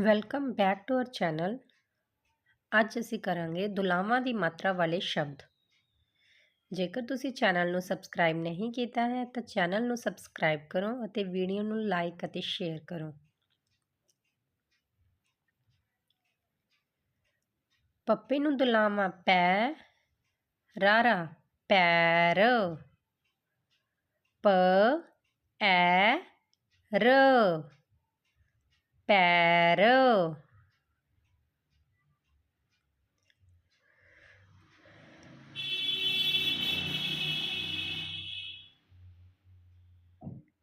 Welcome back to our channel. ਅੱਜ ਅਸੀਂ ਕਰਾਂਗੇ ਦੁਲਾਵਾਂ ਦੀ ਮਾਤਰਾ ਵਾਲੇ ਸ਼ਬਦ। ਜੇਕਰ ਤੁਸੀਂ ਚੈਨਲ ਨੂੰ ਸਬਸਕ੍ਰਾਈਬ ਨਹੀਂ ਕੀਤਾ ਹੈ, ਤਾਂ ਚੈਨਲ ਨੂੰ ਸਬਸਕ੍ਰਾਈਬ ਕਰੋ ਅਤੇ ਵੀਡੀਓ ਨੂੰ ਲਾਈਕ ਅਤੇ ਸ਼ੇਅਰ ਕਰੋ। ਪੱਪੇ ਨੂੰ ਦੁਲਾਵਾਂ ਪੈ, ਰਾਰਾ ਪੈਰ ਪ, ਐ, ਰ। ਪੈਰ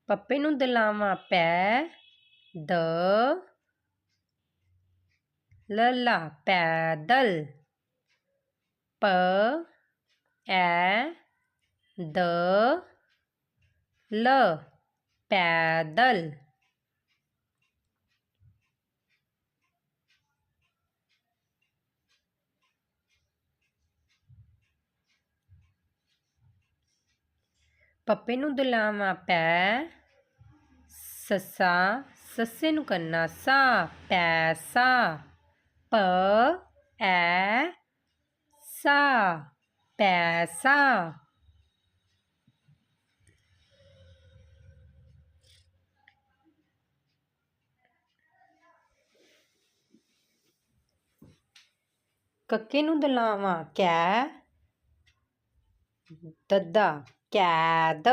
ਪੱਪੇ ਨੂੰ ਦਲਾਵਾਂ ਪੈ ਦ ਲੱਲਾ ਪੈਦਲ ਪ ਐ ਦ ਲ ਪੈਦਲ ਪੱਪੇ ਨੂੰ ਦੁਲਾਵਾਂ ਪੈ, ਸੱਸਾ, ਸੱਸੇ ਨੂੰ ਕੰਨਾ ਸਾ ਪੈਸਾ ਪ, ਐ, ਸਾ ਪੈਸਾ ਕੱਕੇ ਨੂੰ ਦਲਾਵਾਂ, ਕੈ, ਦੱਦਾ। ਕੈਦ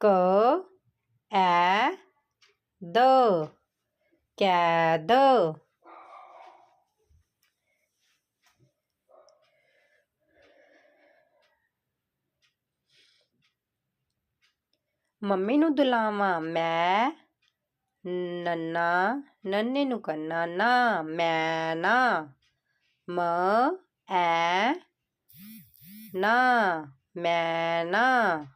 ਕ ਐ ਦ ਕੈਦ ਮੰਮੀ ਨੂੰ ਦੁਲਾਵਾਂ, ਮੈਂ, ਨੰਨਾ, ਨੰਨੇ ਨੂੰ ਕੰਨਾ, ਨਾ ਮੈਂ ਨਾ ਮ, ਐ, ਨਾ। ਮੈਂ ਨਾ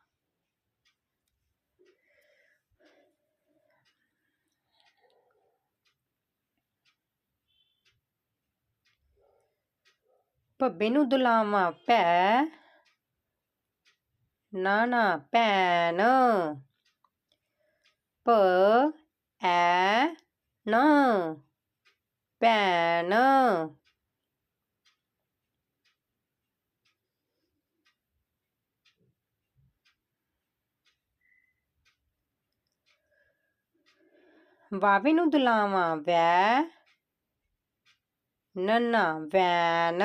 ਭੱਬੇ ਨੂੰ ਦੁਲਾਵਾਂ ਭੈ ਨਾ ਨਾ ਭੈਣ। ਪ ਐ ਨ ਭੈਣ। ਵਾਵੇ ਨੂੰ ਦੁਲਾਵਾਂ ਵੈ ਨੰਨਾ, ਵੈਨ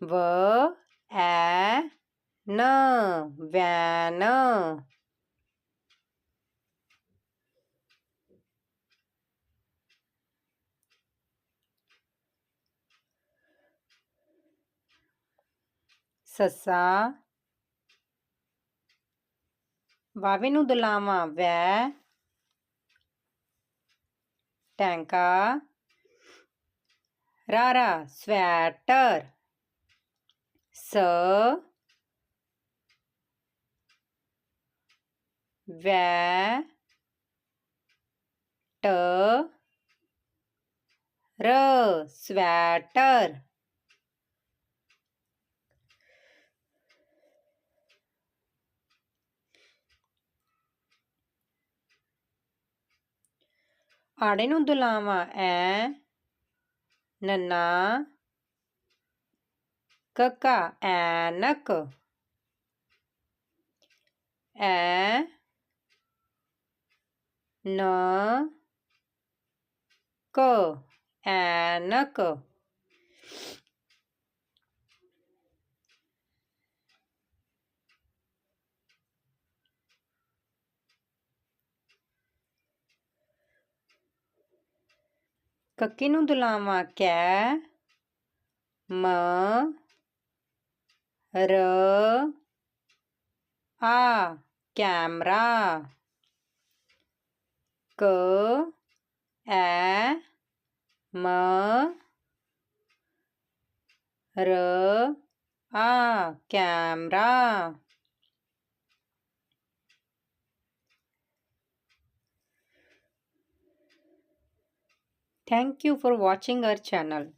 ਵ ਐ ਨ ਵੈਨ ਸੱਸਾ ਵਾਵੇ ਨੂੰ ਦੁਲਾਵਾਂ ਵੈ ਟੈਂਕਾ। ਰਾਰਾ ਸਵੈਟਰ। ਸ। ਵੈ। ਟ। ਰ। ਸਵੈਟਰ। ਆੜੇ ਨੂੰ ਦੁਲਾਵਾਂ ਐ ਨੰਨਾ ਕਕਾ ਐਨਕ ਐ ਨ ਕ ਐਨਕ। ਕੱਕੀ ਨੂੰ ਦੁਲਾਵਾਂ ਕੈ ਮ ਰ ਆ ਕੈਮਰਾ ਕ ਐ ਮ ਰ ਆ camera. Thank you for watching our channel.